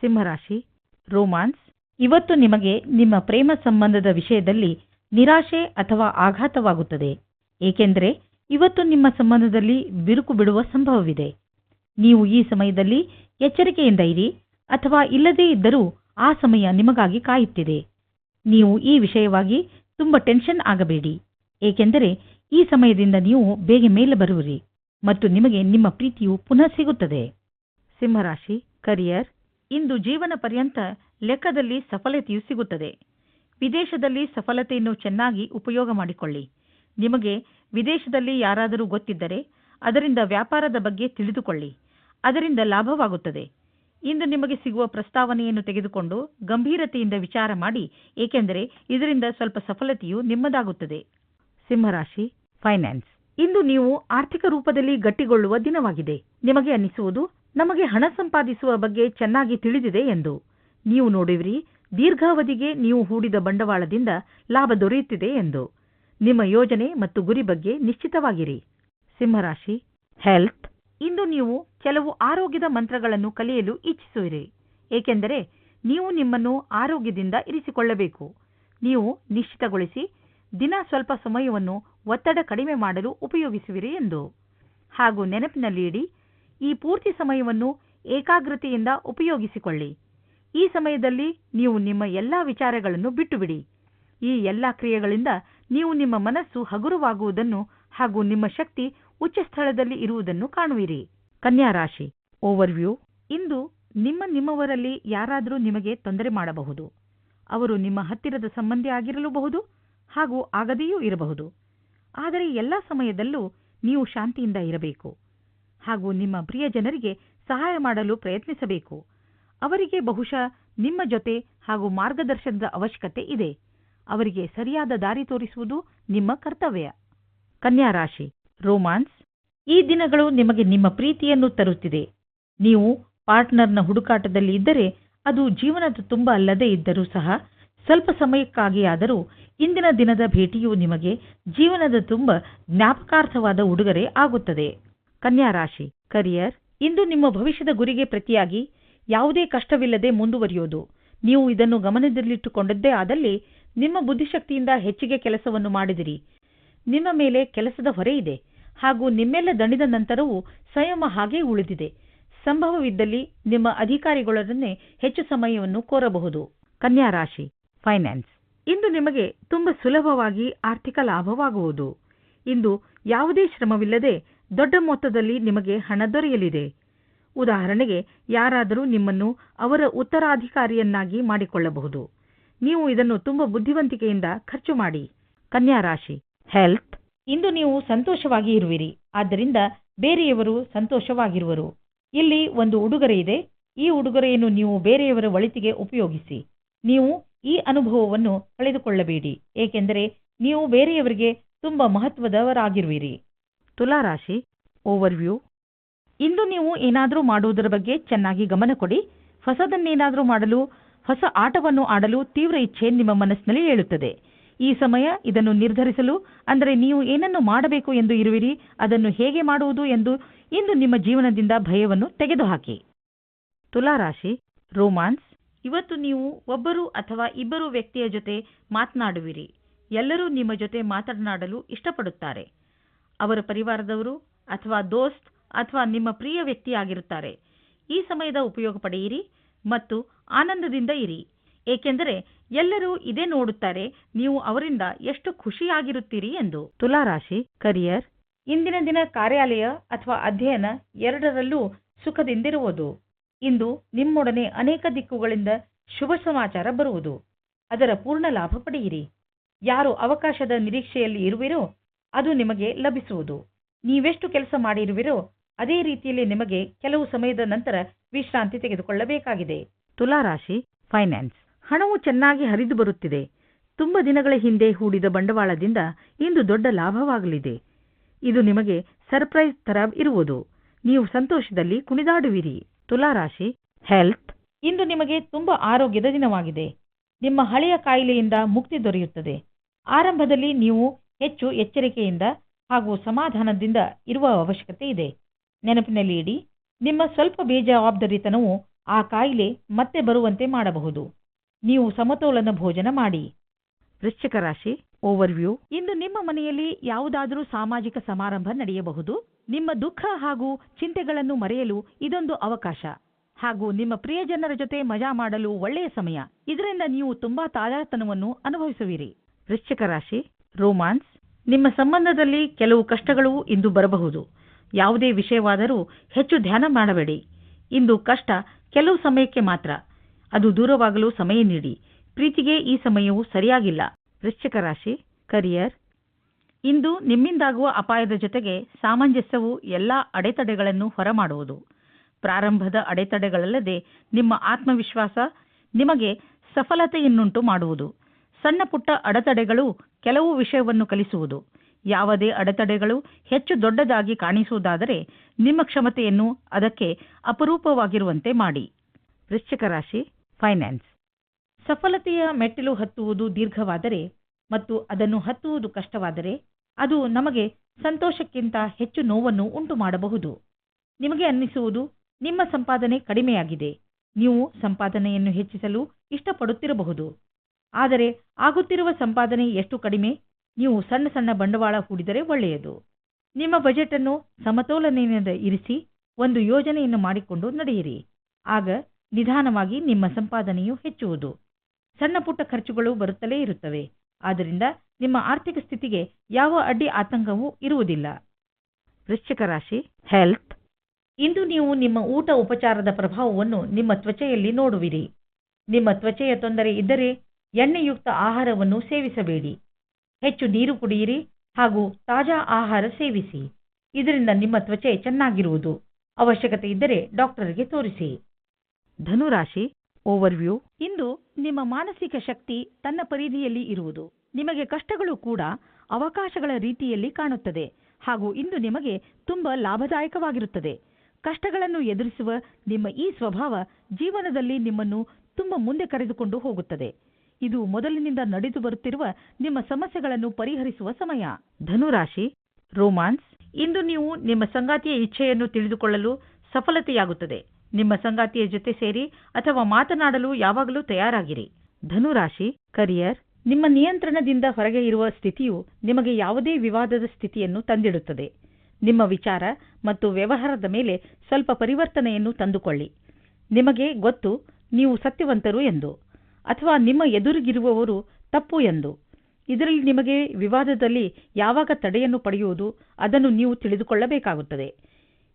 ಸಿಂಹರಾಶಿ. ರೋಮಾನ್ಸ್. ಇವತ್ತು ನಿಮಗೆ ನಿಮ್ಮ ಪ್ರೇಮ ಸಂಬಂಧದ ವಿಷಯದಲ್ಲಿ ನಿರಾಶೆ ಅಥವಾ ಆಘಾತವಾಗುತ್ತದೆ. ಏಕೆಂದರೆ ಇವತ್ತು ನಿಮ್ಮ ಸಂಬಂಧದಲ್ಲಿ ಬಿರುಕು ಬಿಡುವ ಸಂಭವವಿದೆ. ನೀವು ಈ ಸಮಯದಲ್ಲಿ ಎಚ್ಚರಿಕೆಯಿಂದ ಇರಿ ಅಥವಾ ಇಲ್ಲದೇ ಇದ್ದರೂ ಆ ಸಮಯ ನಿಮಗಾಗಿ ಕಾಯುತ್ತಿದೆ. ನೀವು ಈ ವಿಷಯವಾಗಿ ತುಂಬ ಟೆನ್ಷನ್ ಆಗಬೇಡಿ. ಏಕೆಂದರೆ ಈ ಸಮಯದಿಂದ ನೀವು ಬೇಗ ಮೇಲೆ ಬರುವಿರಿ ಮತ್ತು ನಿಮಗೆ ನಿಮ್ಮ ಪ್ರೀತಿಯು ಪುನಃ ಸಿಗುತ್ತದೆ. ಸಿಂಹರಾಶಿ ಕರಿಯರ್ ಇಂದು ಜೀವನ ಪರ್ಯಂತ ಲೆಕ್ಕದಲ್ಲಿ ಸಫಲತೆಯು ಸಿಗುತ್ತದೆ. ವಿದೇಶದಲ್ಲಿ ಸಫಲತೆಯನ್ನು ಚೆನ್ನಾಗಿ ಉಪಯೋಗ ಮಾಡಿಕೊಳ್ಳಿ. ನಿಮಗೆ ವಿದೇಶದಲ್ಲಿ ಯಾರಾದರೂ ಗೊತ್ತಿದ್ದರೆ ಅದರಿಂದ ವ್ಯಾಪಾರದ ಬಗ್ಗೆ ತಿಳಿದುಕೊಳ್ಳಿ. ಅದರಿಂದ ಲಾಭವಾಗುತ್ತದೆ. ಇಂದು ನಿಮಗೆ ಸಿಗುವ ಪ್ರಸ್ತಾವನೆಯನ್ನು ತೆಗೆದುಕೊಂಡು ಗಂಭೀರತೆಯಿಂದ ವಿಚಾರ ಮಾಡಿ, ಏಕೆಂದರೆ ಇದರಿಂದ ಸ್ವಲ್ಪ ಸಫಲತೆಯು ನಿಮ್ಮದಾಗುತ್ತದೆ. ಸಿಂಹರಾಶಿ, ಫೈನಾನ್ಸ್. ಇಂದು ನೀವು ಆರ್ಥಿಕ ರೂಪದಲ್ಲಿ ಗಟ್ಟಿಗೊಳ್ಳುವ ದಿನವಾಗಿದೆ. ನಿಮಗೆ ಅನ್ನಿಸುವುದು, ನಮಗೆ ಹಣ ಸಂಪಾದಿಸುವ ಬಗ್ಗೆ ಚೆನ್ನಾಗಿ ತಿಳಿದಿದೆ ಎಂದು. ನೀವು ನೋಡುವಿರಿ, ದೀರ್ಘಾವಧಿಗೆ ನೀವು ಹೂಡಿದ ಬಂಡವಾಳದಿಂದ ಲಾಭ ದೊರೆಯುತ್ತಿದೆ ಎಂದು. ನಿಮ್ಮ ಯೋಜನೆ ಮತ್ತು ಗುರಿ ಬಗ್ಗೆ ನಿಶ್ಚಿತವಾಗಿರಿ. ಸಿಂಹರಾಶಿ ಹೆಲ್ತ್ ಇಂದು ನೀವು ಕೆಲವು ಆರೋಗ್ಯದ ಮಂತ್ರಗಳನ್ನು ಕಲಿಯಲು ಇಚ್ಛಿಸುವಿರಿ. ಏಕೆಂದರೆ ನೀವು ನಿಮ್ಮನ್ನು ಆರೋಗ್ಯದಿಂದ ಇರಿಸಿಕೊಳ್ಳಬೇಕು. ನೀವು ನಿಶ್ಚಿತಗೊಳಿಸಿ ದಿನ ಸ್ವಲ್ಪ ಸಮಯವನ್ನು ಒತ್ತಡ ಕಡಿಮೆ ಮಾಡಲು ಉಪಯೋಗಿಸುವಿರಿ ಎಂದು. ಹಾಗೂ ನೆನಪಿನಲ್ಲಿ ಇಡಿ ಈ ಪೂರ್ತಿ ಸಮಯವನ್ನು ಏಕಾಗ್ರತೆಯಿಂದ ಉಪಯೋಗಿಸಿಕೊಳ್ಳಿ. ಈ ಸಮಯದಲ್ಲಿ ನೀವು ನಿಮ್ಮ ಎಲ್ಲಾ ವಿಚಾರಗಳನ್ನು ಬಿಟ್ಟುಬಿಡಿ. ಈ ಎಲ್ಲಾ ಕ್ರಿಯೆಗಳಿಂದ ನೀವು ನಿಮ್ಮ ಮನಸ್ಸು ಹಗುರವಾಗುವುದನ್ನು ಹಾಗೂ ನಿಮ್ಮ ಶಕ್ತಿ ಉಚ್ಚ ಸ್ಥಳದಲ್ಲಿ ಇರುವುದನ್ನು ಕಾಣುವಿರಿ. ಕನ್ಯಾ ರಾಶಿ ಓವರ್ವ್ಯೂ ಇಂದು ನಿಮ್ಮ ನಿಮ್ಮವರಲ್ಲಿ ಯಾರಾದರೂ ನಿಮಗೆ ತೊಂದರೆ ಮಾಡಬಹುದು. ಅವರು ನಿಮ್ಮ ಹತ್ತಿರದ ಸಂಬಂಧಿ ಆಗಿರಲೂಬಹುದು ಹಾಗೂ ಆಗದೆಯೂ ಇರಬಹುದು. ಆದರೆ ಎಲ್ಲ ಸಮಯದಲ್ಲೂ ನೀವು ಶಾಂತಿಯಿಂದ ಇರಬೇಕು ಹಾಗೂ ನಿಮ್ಮ ಪ್ರಿಯ ಜನರಿಗೆ ಸಹಾಯ ಮಾಡಲು ಪ್ರಯತ್ನಿಸಬೇಕು. ಅವರಿಗೆ ಬಹುಶಃ ನಿಮ್ಮ ಜೊತೆ ಹಾಗೂ ಮಾರ್ಗದರ್ಶನದ ಅವಶ್ಯಕತೆ ಇದೆ. ಅವರಿಗೆ ಸರಿಯಾದ ದಾರಿ ತೋರಿಸುವುದು ನಿಮ್ಮ ಕರ್ತವ್ಯ. ಕನ್ಯಾ ರಾಶಿ, ರೋಮಾನ್ಸ್, ಈ ದಿನಗಳು ನಿಮಗೆ ನಿಮ್ಮ ಪ್ರೀತಿಯನ್ನು ತರುತ್ತಿದೆ. ನೀವು ಪಾರ್ಟ್ನರ್ನ ಹುಡುಕಾಟದಲ್ಲಿ ಇದ್ದರೆ ಅದು ಜೀವನದ ತುಂಬ ಅಲ್ಲದೇ ಇದ್ದರೂ ಸಹ ಸ್ವಲ್ಪ ಸಮಯಕ್ಕಾಗಿಯಾದರೂ ಇಂದಿನ ದಿನದ ಭೇಟಿಯು ನಿಮಗೆ ಜೀವನದ ತುಂಬ ಜ್ಞಾಪಕಾರ್ಥವಾದ ಉಡುಗೊರೆ ಆಗುತ್ತದೆ. ಕನ್ಯಾ ರಾಶಿ, ಕರಿಯರ್, ಇಂದು ನಿಮ್ಮ ಭವಿಷ್ಯದ ಗುರಿಗೆ ಪ್ರತಿಯಾಗಿ ಯಾವುದೇ ಕಷ್ಟವಿಲ್ಲದೆ ಮುಂದುವರಿಯೋದು. ನೀವು ಇದನ್ನು ಗಮನದಲ್ಲಿಟ್ಟುಕೊಂಡದ್ದೇ ಆದಲ್ಲಿ ನಿಮ್ಮ ಬುದ್ಧಿಶಕ್ತಿಯಿಂದ ಹೆಚ್ಚಿಗೆ ಕೆಲಸವನ್ನು ಮಾಡಿದಿರಿ. ನಿಮ್ಮ ಮೇಲೆ ಕೆಲಸದ ಹೊರೆ ಇದೆ ಹಾಗೂ ನಿಮ್ಮೆಲ್ಲ ದಣಿದ ನಂತರವೂ ಸಂಯಮ ಹಾಗೇ ಉಳಿದಿದೆ. ಸಂಭವವಿದ್ದಲ್ಲಿ ನಿಮ್ಮ ಅಧಿಕಾರಿಗಳೊಡನೆ ಹೆಚ್ಚು ಸಮಯವನ್ನು ಕೋರಬಹುದು. ಕನ್ಯಾ ರಾಶಿ ಫೈನಾನ್ಸ್ ಇಂದು ನಿಮಗೆ ತುಂಬ ಸುಲಭವಾಗಿ ಆರ್ಥಿಕ ಲಾಭವಾಗುವುದು. ಇಂದು ಯಾವುದೇ ಶ್ರಮವಿಲ್ಲದೆ ದೊಡ್ಡ ಮೊತ್ತದಲ್ಲಿ ನಿಮಗೆ ಹಣ ದೊರೆಯಲಿದೆ. ಉದಾಹರಣೆಗೆ, ಯಾರಾದರೂ ನಿಮ್ಮನ್ನು ಅವರ ಉತ್ತರಾಧಿಕಾರಿಯನ್ನಾಗಿ ಮಾಡಿಕೊಳ್ಳಬಹುದು. ನೀವು ಇದನ್ನು ತುಂಬ ಬುದ್ಧಿವಂತಿಕೆಯಿಂದ ಖರ್ಚು ಮಾಡಿ. ಕನ್ಯಾ ರಾಶಿ ಹೆಲ್ತ್ ಇಂದು ನೀವು ಸಂತೋಷವಾಗಿ ಇರುವಿರಿ. ಆದ್ದರಿಂದ ಬೇರೆಯವರು ಸಂತೋಷವಾಗಿರುವರು. ಇಲ್ಲಿ ಒಂದು ಉಡುಗೊರೆ ಇದೆ. ಈ ಉಡುಗೊರೆಯನ್ನು ನೀವು ಬೇರೆಯವರ ಒಳಿತಿಗೆ ಉಪಯೋಗಿಸಿ. ನೀವು ಈ ಅನುಭವವನ್ನು ಕಳೆದುಕೊಳ್ಳಬೇಡಿ. ಏಕೆಂದರೆ ನೀವು ಬೇರೆಯವರಿಗೆ ತುಂಬ ಮಹತ್ವದವರಾಗಿರುವಿರಿ. ತುಲಾರಾಶಿ ಓವರ್ವ್ಯೂ ಇಂದು ನೀವು ಏನಾದರೂ ಮಾಡುವುದರ ಬಗ್ಗೆ ಚೆನ್ನಾಗಿ ಗಮನ ಕೊಡಿ. ಹೊಸದನ್ನೇನಾದರೂ ಮಾಡಲು ಹೊಸ ಆಟವನ್ನು ಆಡಲು ತೀವ್ರ ಇಚ್ಛೆ ನಿಮ್ಮ ಮನಸ್ಸಿನಲ್ಲಿ ಏಳುತ್ತದೆ. ಈ ಸಮಯ ಇದನ್ನು ನಿರ್ಧರಿಸಲು, ಅಂದರೆ ನೀವು ಏನನ್ನು ಮಾಡಬೇಕು ಎಂದು ಇರುವಿರಿ, ಅದನ್ನು ಹೇಗೆ ಮಾಡುವುದು ಎಂದು ಇಂದು ನಿಮ್ಮ ಜೀವನದಿಂದ ಭಯವನ್ನು ತೆಗೆದುಹಾಕಿ. ತುಲಾರಾಶಿ, ರೋಮಾನ್ಸ್, ಇವತ್ತು ನೀವು ಒಬ್ಬರು ಅಥವಾ ಇಬ್ಬರು ವ್ಯಕ್ತಿಯ ಜೊತೆ ಮಾತನಾಡುವಿರಿ. ಎಲ್ಲರೂ ನಿಮ್ಮ ಜೊತೆ ಮಾತನಾಡಲು ಇಷ್ಟಪಡುತ್ತಾರೆ. ಅವರ ಪರಿವಾರದವರು ಅಥವಾ ದೋಸ್ತ್ ಅಥವಾ ನಿಮ್ಮ ಪ್ರಿಯ ವ್ಯಕ್ತಿಯಾಗಿರುತ್ತಾರೆ. ಈ ಸಮಯದ ಉಪಯೋಗ ಪಡೆಯಿರಿ. ಮತ್ತು ಆನಂದದಿಂದ ಇರಿ. ಏಕೆಂದರೆ ಎಲ್ಲರೂ ಇದೇ ನೋಡುತ್ತಾರೆ ನೀವು ಅವರಿಂದ ಎಷ್ಟು ಖುಷಿಯಾಗಿರುತ್ತೀರಿ ಎಂದು. ತುಲಾರಾಶಿ ಕರಿಯರ್ ಇಂದಿನ ದಿನ ಕಾರ್ಯಾಲಯ ಅಥವಾ ಅಧ್ಯಯನ ಎರಡರಲ್ಲೂ ಸುಖದಿಂದಿರುವುದು. ಇಂದು ನಿಮ್ಮೊಡನೆ ಅನೇಕ ದಿಕ್ಕುಗಳಿಂದ ಶುಭ ಸಮಾಚಾರ ಬರುವುದು. ಅದರ ಪೂರ್ಣ ಲಾಭ ಪಡೆಯಿರಿ. ಯಾರು ಅವಕಾಶದ ನಿರೀಕ್ಷೆಯಲ್ಲಿ ಇರುವಿರೋ ಅದು ನಿಮಗೆ ಲಭಿಸುವುದು. ನೀವೆಷ್ಟು ಕೆಲಸ ಮಾಡಿರುವಿರೋ ಅದೇ ರೀತಿಯಲ್ಲಿ ನಿಮಗೆ ಕೆಲವು ಸಮಯದ ನಂತರ ವಿಶ್ರಾಂತಿ ತೆಗೆದುಕೊಳ್ಳಬೇಕಾಗಿದೆ. ತುಲಾರಾಶಿ ಫೈನಾನ್ಸ್ ಹಣವು ಚೆನ್ನಾಗಿ ಹರಿದು ಬರುತ್ತಿದೆ. ತುಂಬ ದಿನಗಳ ಹಿಂದೆ ಹೂಡಿದ ಬಂಡವಾಳದಿಂದ ಇಂದು ದೊಡ್ಡ ಲಾಭವಾಗಲಿದೆ. ಇದು ನಿಮಗೆ ಸರ್ಪ್ರೈಸ್ ತರ ಇರುವುದು. ನೀವು ಸಂತೋಷದಲ್ಲಿ ಕುಣಿದಾಡುವಿರಿ. ತುಲಾರಾಶಿ ಹೆಲ್ತ್ ಇಂದು ನಿಮಗೆ ತುಂಬ ಆರೋಗ್ಯದ ದಿನವಾಗಿದೆ. ನಿಮ್ಮ ಹಳೆಯ ಕಾಯಿಲೆಯಿಂದ ಮುಕ್ತಿ ದೊರೆಯುತ್ತದೆ. ಆರಂಭದಲ್ಲಿ ನೀವು ಹೆಚ್ಚು ಎಚ್ಚರಿಕೆಯಿಂದ ಹಾಗೂ ಸಮಾಧಾನದಿಂದ ಇರುವ ಅವಶ್ಯಕತೆ ಇದೆ. ನೆನಪಿನಲ್ಲಿ ಇಡಿ ನಿಮ್ಮ ಸ್ವಲ್ಪ ಬೇಜವಾಬ್ದಾರಿತನವು ಆ ಕಾಯಿಲೆ ಮತ್ತೆ ಬರುವಂತೆ ಮಾಡಬಹುದು. ನೀವು ಸಮತೋಲನ ಭೋಜನ ಮಾಡಿ. ವೃಶ್ಚಿಕ ರಾಶಿ ಓವರ್ವ್ಯೂ ಇಂದು ನಿಮ್ಮ ಮನೆಯಲ್ಲಿ ಯಾವುದಾದರೂ ಸಾಮಾಜಿಕ ಸಮಾರಂಭ ನಡೆಯಬಹುದು. ನಿಮ್ಮ ದುಃಖ ಹಾಗೂ ಚಿಂತೆಗಳನ್ನು ಮರೆಯಲು ಇದೊಂದು ಅವಕಾಶ. ಹಾಗೂ ನಿಮ್ಮ ಪ್ರಿಯಜನರ ಜೊತೆ ಮಜಾ ಮಾಡಲು ಒಳ್ಳೆಯ ಸಮಯ. ಇದರಿಂದ ನೀವು ತುಂಬಾ ತಾಜಾತನವನ್ನು ಅನುಭವಿಸುವಿರಿ. ವೃಶ್ಚಿಕ ರಾಶಿ ರೋಮಾನ್ಸ್ ನಿಮ್ಮ ಸಂಬಂಧದಲ್ಲಿ ಕೆಲವು ಕಷ್ಟಗಳು ಇಂದು ಬರಬಹುದು. ಯಾವುದೇ ವಿಷಯವಾದರೂ ಹೆಚ್ಚು ಧ್ಯಾನ ಮಾಡಬೇಡಿ. ಇಂದು ಕಷ್ಟ ಕೆಲವು ಸಮಯಕ್ಕೆ ಮಾತ್ರ. ಅದು ದೂರವಾಗಲು ಸಮಯ ನೀಡಿ. ಪ್ರೀತಿಗೆ ಈ ಸಮಯವು ಸರಿಯಾಗಿಲ್ಲ. ವೃಶ್ಚಿಕ ರಾಶಿ ಕರಿಯರ್ ಇಂದು ನಿಮ್ಮಿಂದಾಗುವ ಅಪಾಯದ ಜೊತೆಗೆ ಸಾಮಂಜಸ್ಯವು ಎಲ್ಲಾ ಅಡೆತಡೆಗಳನ್ನು ಹೊರಮಾಡುವುದು. ಪ್ರಾರಂಭದ ಅಡೆತಡೆಗಳಲ್ಲದೆ ನಿಮ್ಮ ಆತ್ಮವಿಶ್ವಾಸ ನಿಮಗೆ ಸಫಲತೆಯನ್ನುಂಟು ಮಾಡುವುದು. ಸಣ್ಣ ಪುಟ್ಟ ಅಡೆತಡೆಗಳು ಕೆಲವು ವಿಷಯವನ್ನು ಕಲಿಸುವುದು. ಯಾವುದೇ ಅಡೆತಡೆಗಳು ಹೆಚ್ಚು ದೊಡ್ಡದಾಗಿ ಕಾಣಿಸುವುದಾದರೆ ನಿಮ್ಮ ಕ್ಷಮತೆಯನ್ನು ಅದಕ್ಕೆ ಅಪರೂಪವಾಗಿರುವಂತೆ ಮಾಡಿ. ವೃಶ್ಚಿಕ ರಾಶಿ ಫೈನಾನ್ಸ್. ಸಫಲತೆಯ ಮೆಟ್ಟಿಲು ಹತ್ತುವುದು ದೀರ್ಘವಾದರೆ ಮತ್ತು ಅದನ್ನು ಹತ್ತುವುದು ಕಷ್ಟವಾದರೆ ಅದು ನಮಗೆ ಸಂತೋಷಕ್ಕಿಂತ ಹೆಚ್ಚು ನೋವನ್ನು ಉಂಟು ಮಾಡಬಹುದು ನಿಮಗೆ ಅನ್ನಿಸುವುದು ನಿಮ್ಮ ಸಂಪಾದನೆ ಕಡಿಮೆಯಾಗಿದೆ. ನೀವು ಸಂಪಾದನೆಯನ್ನು ಹೆಚ್ಚಿಸಲು ಇಷ್ಟಪಡುತ್ತಿರಬಹುದು. ಆದರೆ ಆಗುತ್ತಿರುವ ಸಂಪಾದನೆ ಎಷ್ಟು ಕಡಿಮೆ? ನೀವು ಸಣ್ಣ ಸಣ್ಣ ಬಂಡವಾಳ ಹೂಡಿದರೆ ಒಳ್ಳೆಯದು. ನಿಮ್ಮ ಬಜೆಟ್ ಅನ್ನು ಸಮತೋಲನೆಯಿಂದ ಇರಿಸಿ ಒಂದು ಯೋಜನೆಯನ್ನು ಮಾಡಿಕೊಂಡು ನಡೆಯಿರಿ. ಆಗ ನಿಧಾನವಾಗಿ ನಿಮ್ಮ ಸಂಪಾದನೆಯು ಹೆಚ್ಚುವುದು. ಸಣ್ಣ ಪುಟ್ಟ ಖರ್ಚುಗಳು ಬರುತ್ತಲೇ ಇರುತ್ತವೆ. ಆದ್ದರಿಂದ ನಿಮ್ಮ ಆರ್ಥಿಕ ಸ್ಥಿತಿಗೆ ಯಾವ ಅಡ್ಡಿ ಆತಂಕವೂ ಇರುವುದಿಲ್ಲ. ವೃಶ್ಚಿಕ ರಾಶಿ ಹೆಲ್ತ್ ಇಂದು ನೀವು ನಿಮ್ಮ ಊಟ ಉಪಚಾರದ ಪ್ರಭಾವವನ್ನು ನಿಮ್ಮ ತ್ವಚೆಯಲ್ಲಿ ನೋಡುವಿರಿ. ನಿಮ್ಮ ತ್ವಚೆಯ ತೊಂದರೆ ಇದ್ದರೆ ಎಣ್ಣೆಯುಕ್ತ ಆಹಾರವನ್ನು ಸೇವಿಸಬೇಡಿ. ಹೆಚ್ಚು ನೀರು ಕುಡಿಯಿರಿ ಹಾಗೂ ತಾಜಾ ಆಹಾರ ಸೇವಿಸಿ. ಇದರಿಂದ ನಿಮ್ಮ ತ್ವಚೆ ಚೆನ್ನಾಗಿರುವುದು. ಅವಶ್ಯಕತೆ ಇದ್ದರೆ ಡಾಕ್ಟರ್ಗೆ ತೋರಿಸಿ. ಧನುರಾಶಿ, ಓವರ್ವ್ಯೂ. ಇಂದು ನಿಮ್ಮ ಮಾನಸಿಕ ಶಕ್ತಿ ತನ್ನ ಪರಿಧಿಯಲ್ಲಿ ಇರುವುದು. ನಿಮಗೆ ಕಷ್ಟಗಳು ಕೂಡ ಅವಕಾಶಗಳ ರೀತಿಯಲ್ಲಿ ಕಾಣುತ್ತದೆ ಹಾಗೂ ಇಂದು ನಿಮಗೆ ತುಂಬ ಲಾಭದಾಯಕವಾಗಿರುತ್ತದೆ. ಕಷ್ಟಗಳನ್ನು ಎದುರಿಸುವ ನಿಮ್ಮ ಈ ಸ್ವಭಾವ ಜೀವನದಲ್ಲಿ ನಿಮ್ಮನ್ನು ತುಂಬ ಮುಂದೆ ಕರೆದುಕೊಂಡು ಹೋಗುತ್ತದೆ. ಇದು ಮೊದಲಿನಿಂದ ನಡೆದು ಬರುತ್ತಿರುವ ನಿಮ್ಮ ಸಮಸ್ಯೆಗಳನ್ನು ಪರಿಹರಿಸುವ ಸಮಯ. ಧನುರಾಶಿ, ರೋಮಾನ್ಸ್, ಇಂದು ನೀವು ನಿಮ್ಮ ಸಂಗಾತಿಯ ಇಚ್ಛೆಯನ್ನು ತಿಳಿದುಕೊಳ್ಳಲು ಸಫಲತೆಯಾಗುತ್ತದೆ. ನಿಮ್ಮ ಸಂಗಾತಿಯ ಜೊತೆ ಸೇರಿ ಅಥವಾ ಮಾತನಾಡಲು ಯಾವಾಗಲೂ ತಯಾರಾಗಿರಿ. ಧನುರಾಶಿ, ಕರಿಯರ್, ನಿಮ್ಮ ನಿಯಂತ್ರಣದಿಂದ ಹೊರಗೆ ಇರುವ ಸ್ಥಿತಿಯು ನಿಮಗೆ ಯಾವುದೇ ವಿವಾದದ ಸ್ಥಿತಿಯನ್ನು ತಂದಿಡುತ್ತದೆ. ನಿಮ್ಮ ವಿಚಾರ ಮತ್ತು ವ್ಯವಹಾರದ ಮೇಲೆ ಸ್ವಲ್ಪ ಪರಿವರ್ತನೆಯನ್ನು ತಂದುಕೊಳ್ಳಿ. ನಿಮಗೆ ಗೊತ್ತು, ನೀವು ಸತ್ಯವಂತರು ಎಂದು. ಅಥವಾ ನಿಮ್ಮ ಎದುರಿಗಿರುವವರು ತಪ್ಪು ಎಂದು. ಇದರಲ್ಲಿ ನಿಮಗೆ ವಿವಾದದಲ್ಲಿ ಯಾವಾಗ ತಡೆಯನ್ನು ಪಡೆಯುವುದು ಅದನ್ನು ನೀವು ತಿಳಿದುಕೊಳ್ಳಬೇಕಾಗುತ್ತದೆ.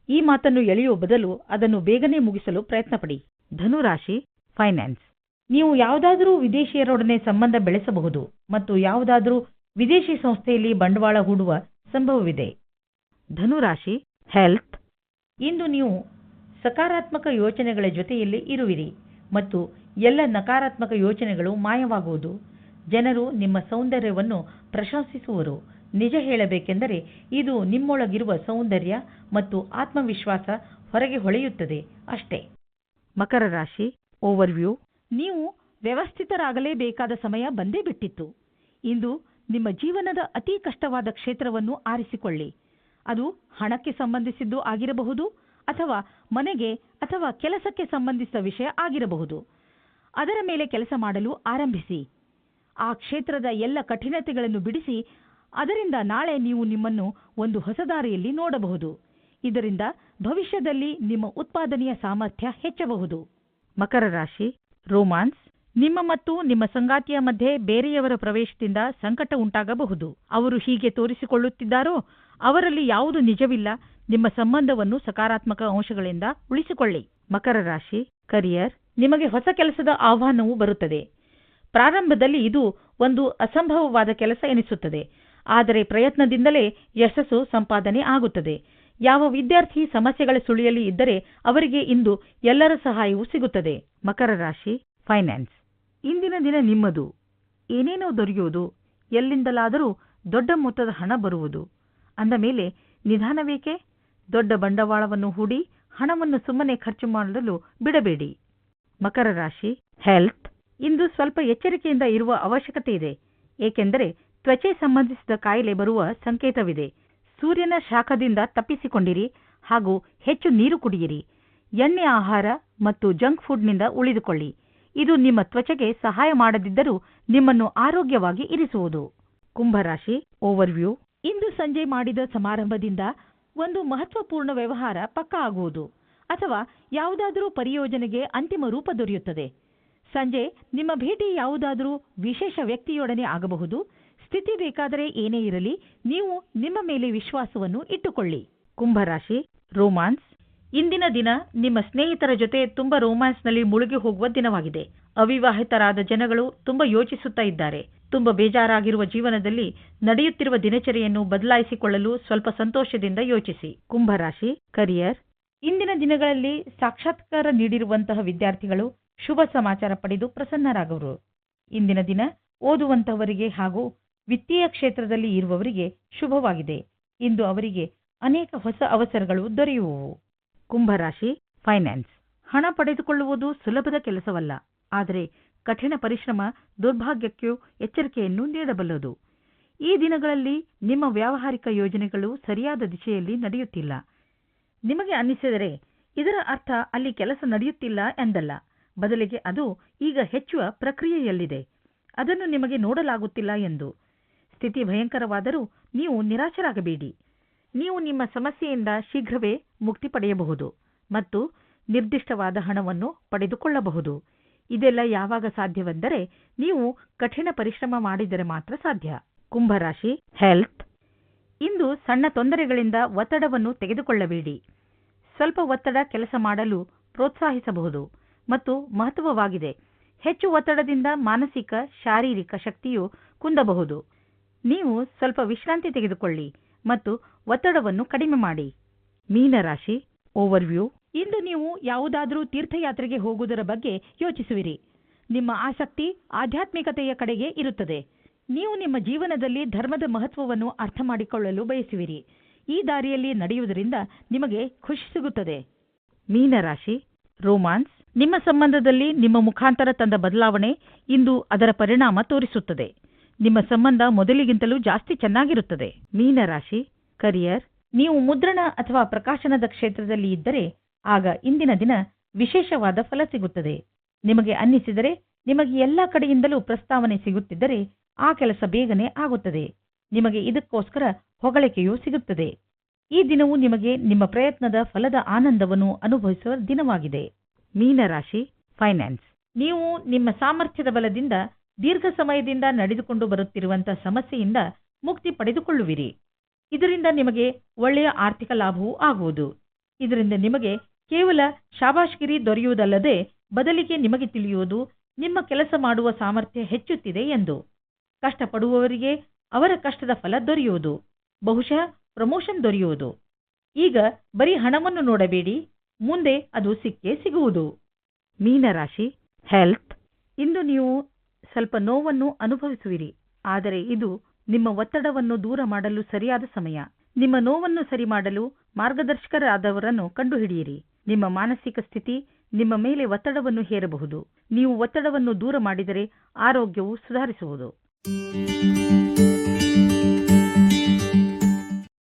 ಈ ಮಾತನ್ನು ಎಳೆಯುವ ಬದಲು ಅದನ್ನು ಬೇಗನೆ ಮುಗಿಸಲು ಪ್ರಯತ್ನಪಡಿ. ಧನುರಾಶಿ, ಫೈನಾನ್ಸ್. ನೀವು ಯಾವುದಾದರೂ ವಿದೇಶಿಯರೊಡನೆ ಸಂಬಂಧ ಬೆಳೆಸಬಹುದು ಮತ್ತು ಯಾವುದಾದರೂ ವಿದೇಶಿ ಸಂಸ್ಥೆಯಲ್ಲಿ ಬಂಡವಾಳ ಹೂಡುವ ಸಂಭವವಿದೆ. ಧನುರಾಶಿ, ಹೆಲ್ತ್. ಇಂದು ನೀವು ಸಕಾರಾತ್ಮಕ ಯೋಚನೆಗಳ ಜೊತೆಯಲ್ಲಿ ಇರುವಿರಿ ಮತ್ತು ಎಲ್ಲ ನಕಾರಾತ್ಮಕ ಯೋಚನೆಗಳು ಮಾಯವಾಗುವುದು. ಜನರು ನಿಮ್ಮ ಸೌಂದರ್ಯವನ್ನು ಪ್ರಶಂಸಿಸುವರು. ನಿಜ ಹೇಳಬೇಕೆಂದರೆ ಇದು ನಿಮ್ಮೊಳಗಿರುವ ಸೌಂದರ್ಯ ಮತ್ತು ಆತ್ಮವಿಶ್ವಾಸ ಹೊರಗೆ ಹೊಳೆಯುತ್ತದೆ ಅಷ್ಟೇ. ಮಕರ ರಾಶಿ ಓವರ್ವ್ಯೂ ನೀವು ವ್ಯವಸ್ಥಿತರಾಗಲೇಬೇಕಾದ ಸಮಯ ಬಂದೇ ಬಿಟ್ಟಿತ್ತು. ಇಂದು ನಿಮ್ಮ ಜೀವನದ ಅತಿ ಕಷ್ಟವಾದ ಕ್ಷೇತ್ರವನ್ನು ಆರಿಸಿಕೊಳ್ಳಿ. ಅದು ಹಣಕ್ಕೆ ಸಂಬಂಧಿಸಿದ್ದು ಆಗಿರಬಹುದು ಅಥವಾ ಮನೆಗೆ ಅಥವಾ ಕೆಲಸಕ್ಕೆ ಸಂಬಂಧಿಸಿದ ವಿಷಯ ಆಗಿರಬಹುದು. ಅದರ ಮೇಲೆ ಕೆಲಸ ಮಾಡಲು ಆರಂಭಿಸಿ. ಆ ಕ್ಷೇತ್ರದ ಎಲ್ಲ ಕಠಿಣತೆಗಳನ್ನು ಬಿಡಿಸಿ, ಅದರಿಂದ ನಾಳೆ ನೀವು ನಿಮ್ಮನ್ನು ಒಂದು ಹೊಸ ದಾರಿಯಲ್ಲಿ ನೋಡಬಹುದು. ಇದರಿಂದ ಭವಿಷ್ಯದಲ್ಲಿ ನಿಮ್ಮ ಉತ್ಪಾದನೆಯ ಸಾಮರ್ಥ್ಯ ಹೆಚ್ಚಬಹುದು. ಮಕರ ರಾಶಿ, ರೋಮಾನ್ಸ್, ನಿಮ್ಮ ಮತ್ತು ನಿಮ್ಮ ಸಂಗಾತಿಯ ಮಧ್ಯೆ ಬೇರೆಯವರ ಪ್ರವೇಶದಿಂದ ಸಂಕಟ ಉಂಟಾಗಬಹುದು. ಅವರು ಹೀಗೆ ತೋರಿಸಿಕೊಳ್ಳುತ್ತಿದ್ದಾರೋ, ಅವರಲ್ಲಿ ಯಾವುದು ನಿಜವಿಲ್ಲ, ನಿಮ್ಮ ಸಂಬಂಧವನ್ನು ಸಕಾರಾತ್ಮಕ ಅಂಶಗಳಿಂದ ಉಳಿಸಿಕೊಳ್ಳಿ. ಮಕರ ರಾಶಿ, ಕರಿಯರ್ ನಿಮಗೆ ಹೊಸ ಕೆಲಸದ ಆಹ್ವಾನವು ಬರುತ್ತದೆ. ಪ್ರಾರಂಭದಲ್ಲಿ ಇದು ಒಂದು ಅಸಂಭವವಾದ ಕೆಲಸ ಎನಿಸುತ್ತದೆ. ಆದರೆ ಪ್ರಯತ್ನದಿಂದಲೇ ಯಶಸ್ಸು ಸಂಪಾದನೆ ಆಗುತ್ತದೆ. ಯಾವ ವಿದ್ಯಾರ್ಥಿ ಸಮಸ್ಯೆಗಳ ಸುಳಿಯಲ್ಲಿ ಇದ್ದರೆ ಅವರಿಗೆ ಇಂದು ಎಲ್ಲರ ಸಹಾಯವೂ ಸಿಗುತ್ತದೆ. ಮಕರ ರಾಶಿ ಫೈನಾನ್ಸ್ ಇಂದಿನ ದಿನ ನಿಮ್ಮದು. ಏನೇನೋ ದೊರೆಯುವುದು. ಎಲ್ಲಿಂದಲಾದರೂ ದೊಡ್ಡ ಮೊತ್ತದ ಹಣ ಬರುವುದು. ಅಂದ ಮೇಲೆ ನಿಧಾನವೇಕೆ? ದೊಡ್ಡ ಬಂಡವಾಳವನ್ನು ಹೂಡಿ ಹಣವನ್ನು ಸುಮ್ಮನೆ ಖರ್ಚು ಮಾಡಲು ಬಿಡಬೇಡಿ. ಮಕರ ರಾಶಿ ಹೆಲ್ತ್ ಇಂದು ಸ್ವಲ್ಪ ಎಚ್ಚರಿಕೆಯಿಂದ ಇರುವ ಅವಶ್ಯಕತೆ ಇದೆ. ಏಕೆಂದರೆ ತ್ವಚೆ ಸಂಬಂಧಿಸಿದ ಕಾಯಿಲೆ ಬರುವ ಸಂಕೇತವಿದೆ. ಸೂರ್ಯನ ಶಾಖದಿಂದ ತಪ್ಪಿಸಿಕೊಂಡಿರಿ ಹಾಗೂ ಹೆಚ್ಚು ನೀರು ಕುಡಿಯಿರಿ. ಎಣ್ಣೆ ಆಹಾರ ಮತ್ತು ಜಂಕ್ ಫುಡ್ನಿಂದ ಉಳಿದುಕೊಳ್ಳಿ. ಇದು ನಿಮ್ಮ ತ್ವಚೆಗೆ ಸಹಾಯ ಮಾಡದಿದ್ದರೂ ನಿಮ್ಮನ್ನು ಆರೋಗ್ಯವಾಗಿ ಇರಿಸುವುದು. ಕುಂಭರಾಶಿ ಓವರ್ವ್ಯೂ ಇಂದು ಸಂಜೆ ಮಾಡಿದ ಸಮಾರಂಭದಿಂದ ಒಂದು ಮಹತ್ವಪೂರ್ಣ ವ್ಯವಹಾರ ಪಕ್ಕಾ ಆಗುವುದು. ಅಥವಾ ಯಾವುದಾದರೂ ಪರಿಯೋಜನೆಗೆ ಅಂತಿಮ ರೂಪ ದೊರೆಯುತ್ತದೆ. ಸಂಜೆ ನಿಮ್ಮ ಭೇಟಿ ಯಾವುದಾದರೂ ವಿಶೇಷ ವ್ಯಕ್ತಿಯೊಡನೆ ಆಗಬಹುದು. ಸ್ಥಿತಿ ಬೇಕಾದರೆ ಏನೇ ಇರಲಿ, ನೀವು ನಿಮ್ಮ ಮೇಲೆ ವಿಶ್ವಾಸವನ್ನು ಇಟ್ಟುಕೊಳ್ಳಿ. ಕುಂಭರಾಶಿ, ರೋಮಾನ್ಸ್. ಇಂದಿನ ದಿನ ನಿಮ್ಮ ಸ್ನೇಹಿತರ ಜೊತೆ ತುಂಬಾ ರೋಮ್ಯಾನ್ಸ್ನಲ್ಲಿ ಮುಳುಗಿ ಹೋಗುವ ದಿನವಾಗಿದೆ. ಅವಿವಾಹಿತರಾದ ಜನಗಳು ತುಂಬಾ ಯೋಚಿಸುತ್ತಾ ಇದ್ದಾರೆ. ತುಂಬಾ ಬೇಜಾರಾಗಿರುವ ಜೀವನದಲ್ಲಿ ನಡೆಯುತ್ತಿರುವ ದಿನಚರಿಯನ್ನು ಬದಲಾಯಿಸಿಕೊಳ್ಳಲು ಸ್ವಲ್ಪ ಸಂತೋಷದಿಂದ ಯೋಚಿಸಿ. ಕುಂಭರಾಶಿ, ಕರಿಯರ್. ಇಂದಿನ ದಿನಗಳಲ್ಲಿ ಸಾಕ್ಷಾತ್ಕಾರ ನೀಡಿರುವಂತಹ ವಿದ್ಯಾರ್ಥಿಗಳು ಶುಭ ಸಮಾಚಾರ ಪಡೆದು ಪ್ರಸನ್ನರಾಗವರು. ಇಂದಿನ ದಿನ ಓದುವಂತಹವರಿಗೆ ಹಾಗೂ ವಿತ್ತೀಯ ಕ್ಷೇತ್ರದಲ್ಲಿ ಇರುವವರಿಗೆ ಶುಭವಾಗಿದೆ. ಇಂದು ಅವರಿಗೆ ಅನೇಕ ಹೊಸ ಅವಸರಗಳು ದೊರೆಯುವವು. ಕುಂಭರಾಶಿ, ಫೈನಾನ್ಸ್. ಹಣ ಪಡೆದುಕೊಳ್ಳುವುದು ಸುಲಭದ ಕೆಲಸವಲ್ಲ. ಆದರೆ ಕಠಿಣ ಪರಿಶ್ರಮ, ದುರ್ಭಾಗ್ಯಕ್ಕೂ ಎಚ್ಚರಿಕೆಯನ್ನು ನೀಡಬಲ್ಲದು. ಈ ದಿನಗಳಲ್ಲಿ ನಿಮ್ಮ ವ್ಯಾವಹಾರಿಕ ಯೋಜನೆಗಳು ಸರಿಯಾದ ದಿಶೆಯಲ್ಲಿ ನಡೆಯುತ್ತಿಲ್ಲ. ನಿಮಗೆ ಅನ್ನಿಸಿದರೆ ಇದರ ಅರ್ಥ ಅಲ್ಲಿ ಕೆಲಸ ನಡೆಯುತ್ತಿಲ್ಲ ಎಂದಲ್ಲ. ಬದಲಿಗೆ ಅದು ಈಗ ಹೆಚ್ಚುವ ಪ್ರಕ್ರಿಯೆಯಲ್ಲಿದೆ. ಅದನ್ನು ನಿಮಗೆ ನೋಡಲಾಗುತ್ತಿಲ್ಲ ಎಂದು. ಸ್ಥಿತಿ ಭಯಂಕರವಾದರೂ ನೀವು ನಿರಾಶರಾಗಬೇಡಿ. ನೀವು ನಿಮ್ಮ ಸಮಸ್ಯೆಯಿಂದ ಶೀಘ್ರವೇ ಮುಕ್ತಿ ಪಡೆಯಬಹುದು ಮತ್ತು ನಿರ್ದಿಷ್ಟವಾದ ಹಣವನ್ನು ಪಡೆದುಕೊಳ್ಳಬಹುದು. ಇದೆಲ್ಲ ಯಾವಾಗ ಸಾಧ್ಯವೆಂದರೆ ನೀವು ಕಠಿಣ ಪರಿಶ್ರಮ ಮಾಡಿದರೆ ಮಾತ್ರ ಸಾಧ್ಯ. ಕುಂಭರಾಶಿ ಹೆಲ್ತ್ ಇಂದು ಸಣ್ಣ ತೊಂದರೆಗಳಿಂದ ಒತ್ತಡವನ್ನು ತೆಗೆದುಕೊಳ್ಳಬೇಡಿ. ಸ್ವಲ್ಪ ಒತ್ತಡ ಕೆಲಸ ಮಾಡಲು ಪ್ರೋತ್ಸಾಹಿಸಬಹುದು ಮತ್ತು ಮಹತ್ವವಾಗಿದೆ. ಹೆಚ್ಚು ಒತ್ತಡದಿಂದ ಮಾನಸಿಕ, ಶಾರೀರಿಕ ಶಕ್ತಿಯು ಕುಂದಬಹುದು. ನೀವು ಸ್ವಲ್ಪ ವಿಶ್ರಾಂತಿ ತೆಗೆದುಕೊಳ್ಳಿ ಮತ್ತು ಒತ್ತಡವನ್ನು ಕಡಿಮೆ ಮಾಡಿ. ಮೀನರಾಶಿ ಓವರ್ವ್ಯೂ ಇಂದು ನೀವು ಯಾವುದಾದರೂ ತೀರ್ಥಯಾತ್ರೆಗೆ ಹೋಗುವುದರ ಬಗ್ಗೆ ಯೋಚಿಸುವಿರಿ. ನಿಮ್ಮ ಆಸಕ್ತಿ ಆಧ್ಯಾತ್ಮಿಕತೆಯ ಕಡೆಗೆ ಇರುತ್ತದೆ. ನೀವು ನಿಮ್ಮ ಜೀವನದಲ್ಲಿ ಧರ್ಮದ ಮಹತ್ವವನ್ನು ಅರ್ಥ ಮಾಡಿಕೊಳ್ಳಲು ಬಯಸುವಿರಿ. ಈ ದಾರಿಯಲ್ಲಿ ನಡೆಯುವುದರಿಂದ ನಿಮಗೆ ಖುಷಿ ಸಿಗುತ್ತದೆ. ಮೀನರಾಶಿ, ರೋಮಾನ್ಸ್, ನಿಮ್ಮ ಸಂಬಂಧದಲ್ಲಿ ನಿಮ್ಮ ಮುಖಾಂತರ ತಂದ ಬದಲಾವಣೆ ಇಂದು ಅದರ ಪರಿಣಾಮ ತೋರಿಸುತ್ತದೆ. ನಿಮ್ಮ ಸಂಬಂಧ ಮೊದಲಿಗಿಂತಲೂ ಜಾಸ್ತಿ ಚೆನ್ನಾಗಿರುತ್ತದೆ. ಮೀನರಾಶಿ, ಕರಿಯರ್, ನೀವು ಮುದ್ರಣ ಅಥವಾ ಪ್ರಕಾಶನದ ಕ್ಷೇತ್ರದಲ್ಲಿ ಇದ್ದರೆ ಆಗ ಇಂದಿನ ದಿನ ವಿಶೇಷವಾದ ಫಲ ಸಿಗುತ್ತದೆ. ನಿಮಗೆ ಅನ್ನಿಸಿದರೆ ನಿಮಗೆ ಎಲ್ಲ ಕಡೆಯಿಂದಲೂ ಪ್ರಸ್ತಾವನೆ ಸಿಗುತ್ತಿದ್ದರೆ ಆ ಕೆಲಸ ಬೇಗನೆ ಆಗುತ್ತದೆ. ನಿಮಗೆ ಇದಕ್ಕೋಸ್ಕರ ಹೊಗಳಿಕೆಯೂ ಸಿಗುತ್ತದೆ. ಈ ದಿನವು ನಿಮಗೆ ನಿಮ್ಮ ಪ್ರಯತ್ನದ ಫಲದ ಆನಂದವನ್ನು ಅನುಭವಿಸುವ ದಿನವಾಗಿದೆ. ಮೀನರಾಶಿ ಫೈನಾನ್ಸ್ ನೀವು ನಿಮ್ಮ ಸಾಮರ್ಥ್ಯದ ಬಲದಿಂದ, ದೀರ್ಘ ಸಮಯದಿಂದ ನಡೆದುಕೊಂಡು ಬರುತ್ತಿರುವಂತಹ ಸಮಸ್ಯೆಯಿಂದ ಮುಕ್ತಿ ಪಡೆದುಕೊಳ್ಳುವಿರಿ. ಇದರಿಂದ ನಿಮಗೆ ಒಳ್ಳೆಯ ಆರ್ಥಿಕ ಲಾಭವೂ ಆಗುವುದು. ಇದರಿಂದ ನಿಮಗೆ ಕೇವಲ ಶಾಬಾಷ್ಗಿರಿ ದೊರೆಯುವುದಲ್ಲದೆ, ಬದಲಿಗೆ ನಿಮಗೆ ತಿಳಿಯುವುದು ನಿಮ್ಮ ಕೆಲಸ ಮಾಡುವ ಸಾಮರ್ಥ್ಯ ಹೆಚ್ಚುತ್ತಿದೆ ಎಂದು. ಕಷ್ಟಪಡುವವರಿಗೆ ಅವರ ಕಷ್ಟದ ಫಲ ದೊರೆಯುವುದು, ಬಹುಶಃ ಪ್ರಮೋಷನ್ ದೊರೆಯುವುದು. ಈಗ ಬರೀ ಹಣವನ್ನು ನೋಡಬೇಡಿ, ಮುಂದೆ ಅದು ಸಿಕ್ಕೇ ಸಿಗುವುದು. ಮೀನರಾಶಿ ಹೆಲ್ತ್ ಇಂದು ನೀವು ಸ್ವಲ್ಪ ನೋವನ್ನು ಅನುಭವಿಸುವಿರಿ, ಆದರೆ ಇದು ನಿಮ್ಮ ಒತ್ತಡವನ್ನು ದೂರ ಮಾಡಲು ಸರಿಯಾದ ಸಮಯ. ನಿಮ್ಮ ನೋವನ್ನು ಸರಿ ಮಾಡಲು ಮಾರ್ಗದರ್ಶಕರಾದವರನ್ನು ಕಂಡುಹಿಡಿಯಿರಿ. ನಿಮ್ಮ ಮಾನಸಿಕ ಸ್ಥಿತಿ ನಿಮ್ಮ ಮೇಲೆ ಒತ್ತಡವನ್ನು ಹೇರಬಹುದು. ನೀವು ಒತ್ತಡವನ್ನು ದೂರ ಮಾಡಿದರೆ ಆರೋಗ್ಯವು ಸುಧಾರಿಸುವುದು. Música